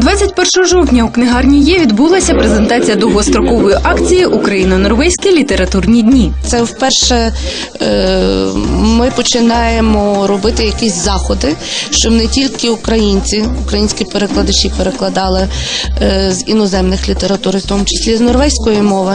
21 жовтня у книгарні є відбулася презентація довгострокової акції Україно-норвезькі літературні дні. Це вперше е, ми починаємо робити якісь заходи, щоб не тільки українці, українські перекладачі перекладали е, з іноземних літератур, в тому числі з норвезької мови,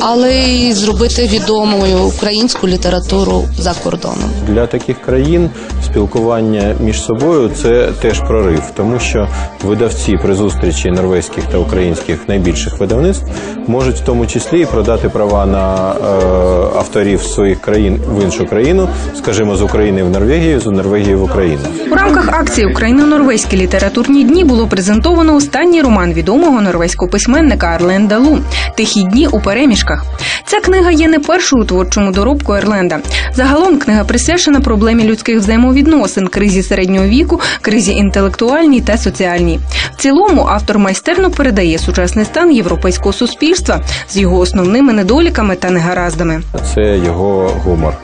але й зробити відомою українську літературу за кордоном. Для таких країн спілкування між собою це теж прорив, тому що видавці при зустрічі норвезьких та українських найбільших видавництв можуть в тому числі і продати права на е, авторів своїх країн в іншу країну, скажімо, з України в Норвегію, з Норвегії в Україну. У рамках акції Україно-норвезькі літературні дні було презентовано останній роман відомого норвезького письменника Арленда Лу Тихі дні у переміжках. Ця книга є не першою творчому доробку Ерленда. Загалом книга присвячена проблемі людських взаємовідносин, кризі середнього віку, кризі інтелектуальній та соціальній. Цілому автор майстерно передає сучасний стан європейського суспільства з його основними недоліками та негараздами. Це його гумор.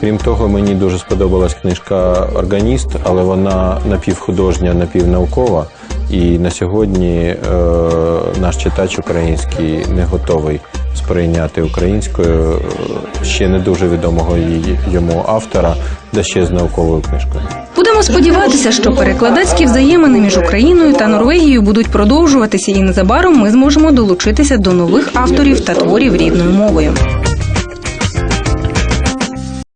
Крім того, мені дуже сподобалась книжка Органіст, але вона напівхудожня, напівнаукова. І на сьогодні е, наш читач український не готовий сприйняти українською е, ще не дуже відомого її йому автора, да ще з науковою книжкою. Будемо сподіватися, що перекладацькі взаємини між Україною та Норвегією будуть продовжуватися, і незабаром ми зможемо долучитися до нових авторів та творів рідною мовою.